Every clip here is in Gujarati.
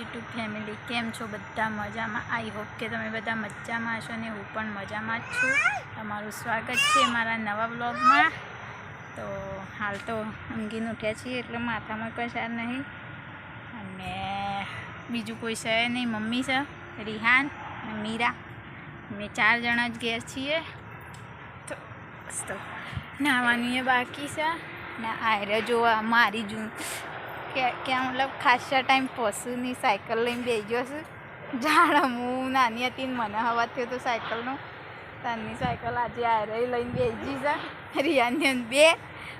યુટ્યુબ ફેમિલી, કેમ છો બધા મજામાં? આઈ હોપ કે તમે બધા મજામાં હશો ને હું પણ મજામાં જ છું. તમારું સ્વાગત છે મારા નવા બ્લોગમાં તો હાલ તો ઊંઘીને ઉઠ્યા છીએ એટલે માથામાં કશાર નહીં. અને બીજું કોઈ છે નહીં, મમ્મી છે, રિહાન અને મીરા. અમે ચાર જણા જ ઘેર છીએ. તો બસ તો નાહવાનું બાકી છે. ને આયરે જોવા મારી જૂન કે ક્યાં મતલબ ખાસા ટાઈમ પશુની સાયકલ લઈને બેસી ગયો છું જાણે હું નાની હતી ને મને હવા થયો તો સાયકલનો. તાની સાયકલ આજે આયરે લઈને બેસી છે. રિયાની બે.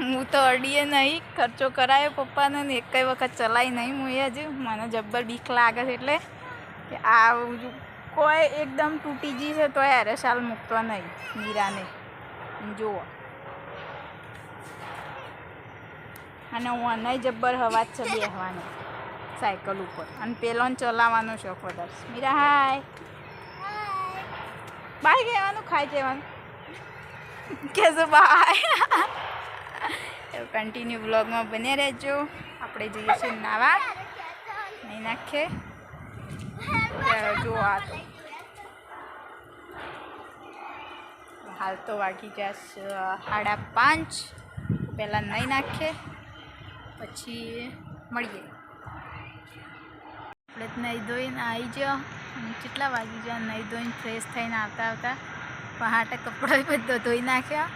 હું તો અડીએ નહીં. ખર્ચો કરાયો પપ્પાને ને એક વખત ચલાવી નહીં હું એ હજુ. મને જબ્બર બીક લાગે છે એટલે કે આ કોઈ એકદમ તૂટી ગઈ છે તો યારે શાલ મૂકતો નહીં. મીરાને. જુઓ. અને હું અનય જબ્બર હવા જ છે બેસવાનો સાયકલ ઉપર. અને પેલો ચલાવવાનો શોખ વધારે મીરા, હાય. બાય કહેવાનું, ખાઈ જવાનું. કેસો બાય. એવું કન્ટિન્યુ બ્લોગમાં બને રહેજો. આપણે જઈએ છીએ નાવા. નહીં નાખે. જો આ તો. હાલ તો વાગી જશે સાડા પાંચ. પહેલાં નહીં નાખીએ પછી મળીએ. આપણે નહીં ધોઈને આવી જાઓ કેટલા વાગી ગયા નહીં ધોઈને ફ્રેશ થઈને આવતા આવતા પહાટે કપડાં બધો ધોઈ નાખ્યા.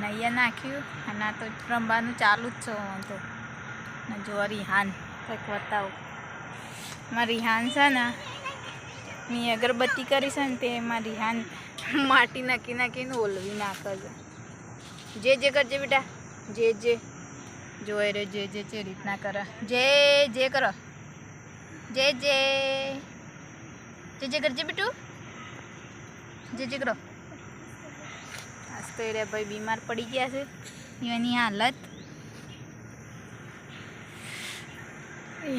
નૈયા નાખ્યું. અને તો રમવાનું ચાલુ જ છે હું તો. જો રિહાન કંઈક બતાવું. મારા રિહાન છે ને, મેં અગરબત્તી કરી છે ને તે એમાં રિહાન માટી નાખી નાખીને ઓલવી નાખે છે. જે જે કરજે બેટા, જે જે. જોઈ રે જે જે જે રીતના કરે. જે જે કરો. જે જે. જે જે કરજે બેટું. જે જે કરો. આજ તો એ ભાઈ બીમાર પડી ગયા છે. એની હાલત.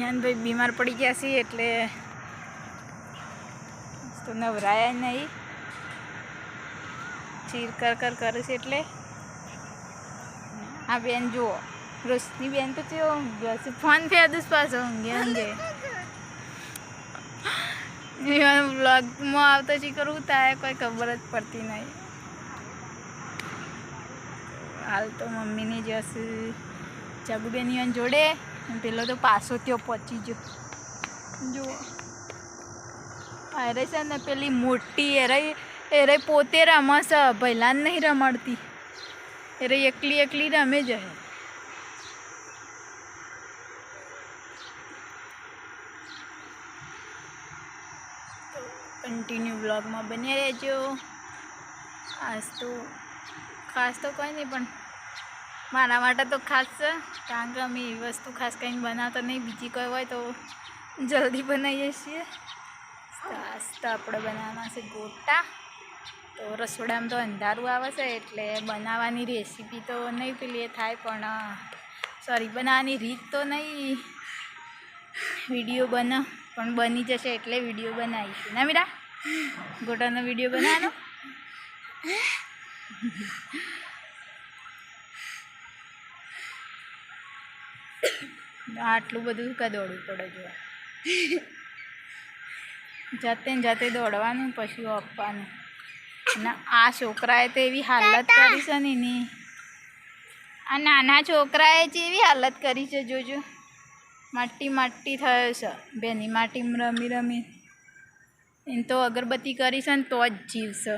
યાન ભાઈ બીમાર પડી ગયા છે એટલે તો નવરાયા નહીં. ચીર કર કર, કરે છે એટલે. આ બેન જુઓ. રોશની બેન તો તે ઊંઘ્યા છે ફોન ફેર દસ પાછો ઊંઘે ઊંઘે બ્લોગમાં આવતો શી કરવું થાય કોઈ ખબર જ પડતી નહીં. હાલ તો મમ્મીની જશે જગુબેની જોડે. અને પેલો તો પાછો ત્યો પહોંચી ગયો. જુઓ. અરે છે ને પેલી મોટી એરે એરે પોતે રમસ ભૈલાન નહીં રમાડતી. એરે એકલી એકલી રમે જ હે. કન્ટિન્યુ બ્લોગમાં બને રહેજો. આજ તો ખાસ તો કંઈ નહીં, પણ મારા માટે તો ખાસ છે. કારણ કે અમે એવી વસ્તુ ખાસ કંઈ બનાવતા નહીં. બીજી કોઈ હોય તો જલ્દી બનાવીએ છીએ. ખાસ તો આપણે બનાવવાના છે ગોટા. તો રસોડામાં તો અંધારું આવે છે, એટલે બનાવવાની રેસીપી તો નહીં પેલી એ થાય, પણ સોરી બનાવવાની રીત તો નહીં. વીડિયો બના, પણ બની જશે એટલે વીડિયો બનાવીશું. ના મીરા? ગોટાનો વીડિયો બનાવો. આટલું બધું કા દોડવું પડે જો જાતે ને જાતે દોડવાનું પછી આપવાનું. અને આ છોકરાએ તો એવી હાલત કરી છે ને એની. આ નાના છોકરાએ જ એવી હાલત કરી છે જોજો. માટી માટી થયો છે. બેની માટીમાં રમી રમી. એને તો અગરબત્તી કરીશ ને તો જ જીવશે.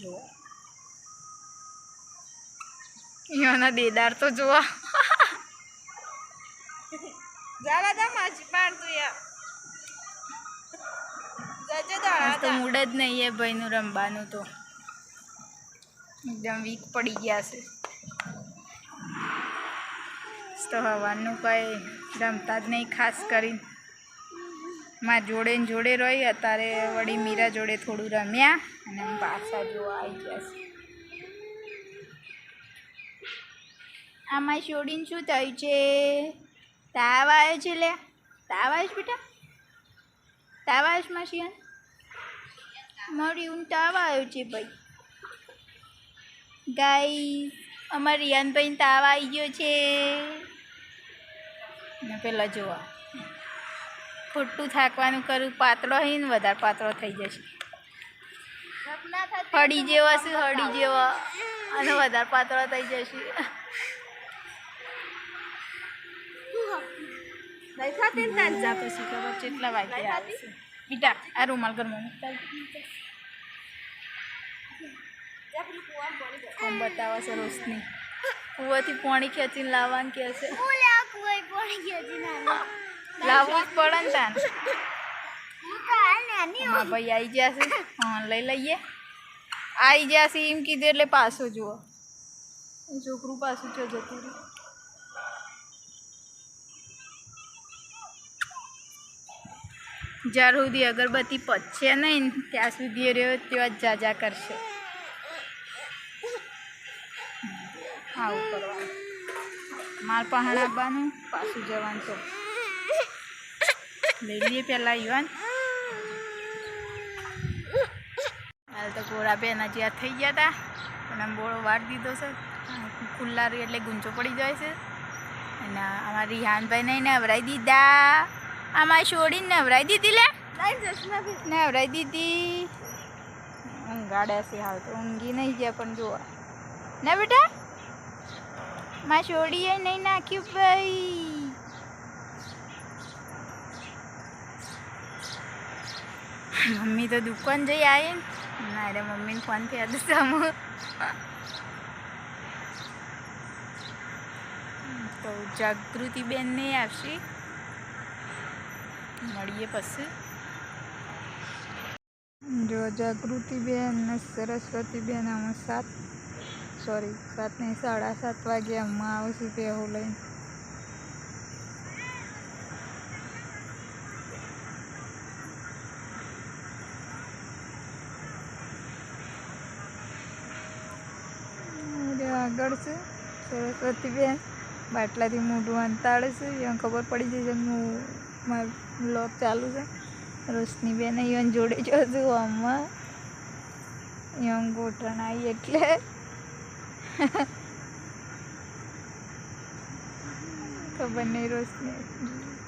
જો એના દેદાર તો જોવા તો મૂડ જ નહીં એ ભાઈનું રમવાનું તો. એકદમ વીક પડી ગયા છે. તો હવાનું કંઈ રમતા જ નહીં ખાસ કરીને. માં જોડે ને જોડે રહી, અત્યારે વળી મીરા જોડે થોડું રમ્યા અને પાછા જોવા આવી ગયા છે. આમાં છોડીને શું થયું છે? તાવ આવ્યો છે લે. તાવ આવ્યો બેટા? તાવ આવ્યો છે માસી મારી ઊંઘ તાવ આવ્યો છે ભાઈ. ગાઈ અમારા રિયાનભાઈ તાવ આવી ગયો છે. ને પેલા જોવા. પૂરતું થાકવાનું કરું પાતળો ને વધારે પાતળો થઈ જશે. હળી જેવા છે હળી જેવા. અને વધારે પાતળો થઈ જશે. ખબર કેટલા વાગ્યા આવશે બીટા આ રૂમાલ ઘરમાં કોમ બતાવે છે રોશની. કુવાથી પાણી ખેંચીને લાવવાનું કે છે. લાવવું જ પડે ને તાન અમારા ભાઈ આવી ગયા છે હા લઈ લઈએ આવી ગયા છે એમ કીધું એટલે પાછો જુઓ છોકરું પાછું ચો જતું રહ્યું જ્યાર સુધી અગરબત્તી પચશે નહીં ને ત્યાં સુધી એ રહ્યો ત્યાં જ જાજા કરશે આવું કરવાનું માર પહાણ આવવાનું પાછું જવાનું તો. લઈ લઈએ પહેલાં યુવાન હાલ તો ગોળા બેન હજી થઈ ગયા હતા પણ આમ બોળો વાર દીધો છે. ખુલ્લા રહી એટલે ગુંચો પડી જાય છે. અને અમારા નહીં નવરાઈ દીધા. આમાં છોડીને નવરાઈ દીધી લે. નવરાઈ દીધી. ઊંઘાડ્યા છે હાલ તો. ઊંઘી નહીં ગયા પણ જોવા. ના બેટા? માં છોડીએ નહીં નાખ્યું ભાઈ. મમ્મી તો દુકાન જઈ આવી ના મમ્મીને ફોન થયા તો સામો. તો જાગૃતિ બેન ને આવશે. મળીએ પછી. જો જાગૃતિ બેન સરસ્વતી બેન, આમાં સાત સોરી, રાતની સાડા સાત વાગે અમ્મા આવશે પેહું લઈને. આગળ છે, સરસ્વતી બેન. બાટલાથી મોઢું અંતાડે છે એને ખબર પડી જશે કે હું મારું બ્લોગ ચાલુ છે. રોશની બેન અહીંયા જોડે જો છું આમાં અહીંયા ગોઠણ આવી એટલે. ખબર નહીં રોશની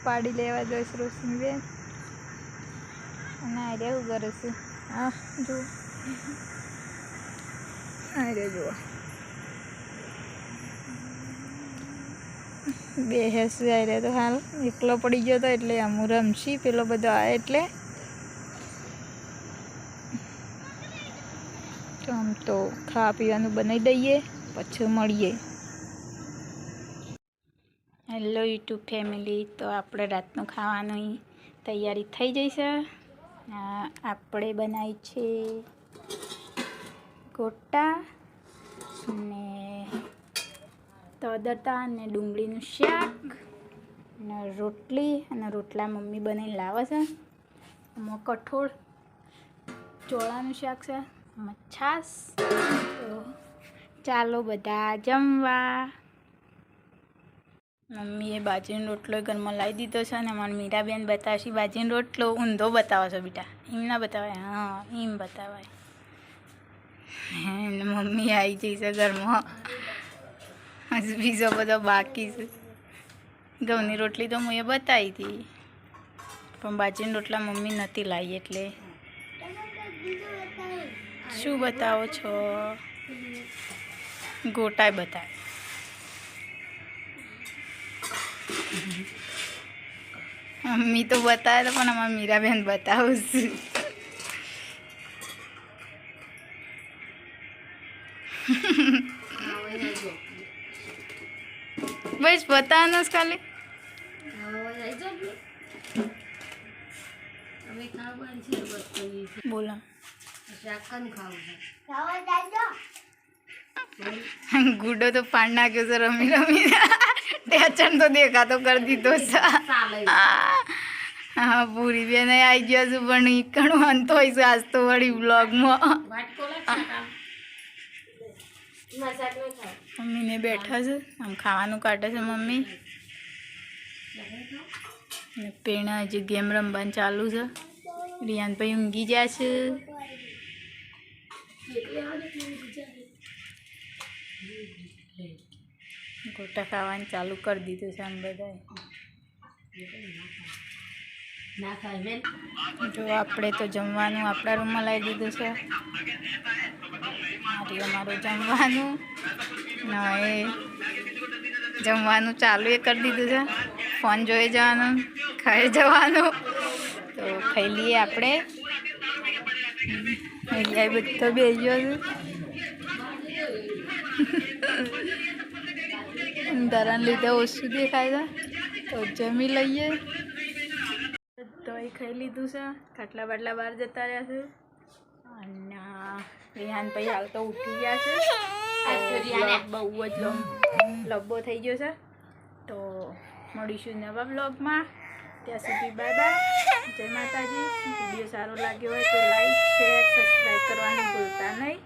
પાડી લેવા જઈશ રોશની બેન. અને આ શું કરે છે હા જો હા રહ્યા જુઓ. બે હેસ રહ્યા તો હાલ એકલો પડી ગયો તો એટલે આમ રમશી, પેલો બધો આવે એટલે. આમ તો ખાવા પીવાનું બનાવી દઈએ. પછી મળીએ. હેલો યુટ્યુબ ફેમિલી તો આપણે રાતનું ખાવાનું તૈયારી થઈ જઈ છે. આપણે બનાવી છે ગોટા ને તદતા અને ડુંગળીનું શાક અને રોટલી અને રોટલા મમ્મી બનાવીને લાવે છે. આમાં કઠોળ ચોળાનું શાક છે, આમાં છાશ ચાલો બધા જમવા. મમ્મીએ બાજરીનો રોટલો ઘરમાં લાવી દીધો છે અને અમારી મીરાબેન બતાવશે બાજરીનો રોટલો. ઊંધો બતાવો છો બેટા. એમ ના બતાવાય. હા એમ બતાવાય. મમ્મી આવી જઈ છે ઘરમાં. બીજો બધો બાકી છે. ઘઉંની રોટલી તો હું એ બતાવી હતી. પણ બાજરીની રોટલા મમ્મી નથી લાવી એટલે. શું બતાવો છો? ગોટાય બતાય મમ્મી તો બતાવે તો પણ અમારા મીરાબેન બતાવું છું બસ બતાવવાનું જ ખાલી. બોલો. ગુડો તો પાડ નાખ્યો છે રમી રમી ટેચન તો દેખાતો કરી દીધો છે. હા પૂરી બેન આવી ગયા છું પણ ઈકણું અંત હોય છે આજ તો વળી બ્લોગમાં મમ્મીને બેઠા છે આમ ખાવાનું કાઢે છે મમ્મી. ને પેણા હજી ગેમ રમવાનું ચાલુ છે. રિયાન ભાઈ ઊંઘી ગયા છે. ગોટા ખાવાનું ચાલુ કરી દીધું છે આમ બધાએ. જો આપણે તો જમવાનું આપણા રૂમમાં લાવી દીધું છે. મારી અમારું જમવાનું. ને જમવાનું ચાલુ એ કરી દીધું છે. ફોન જોઈ જવાનું ખાઈ જવાનું. તો ખાઈ લઈએ આપણે. અહીંયા બધો બેસ્યો છે અંધારાને લીધે ઓછું દેખાય છે. તો જમી લઈએ. એ ખાઈ લીધું છે. ખાટલા બાટલા બહાર જતા રહ્યા છે. અને વિહાન ભાઈ હાલ તો ઉઠી ગયા છે. બહુ જ લંબ- લંબો થઈ ગયો છે. તો મળીશું નવા બ્લોગમાં ત્યાં સુધી બાય બાય. જય માતાજી. વીડિયો સારો લાગ્યો હોય તો લાઈક, શેર, સબસ્ક્રાઈબ કરવાનું ભૂલતા નહીં.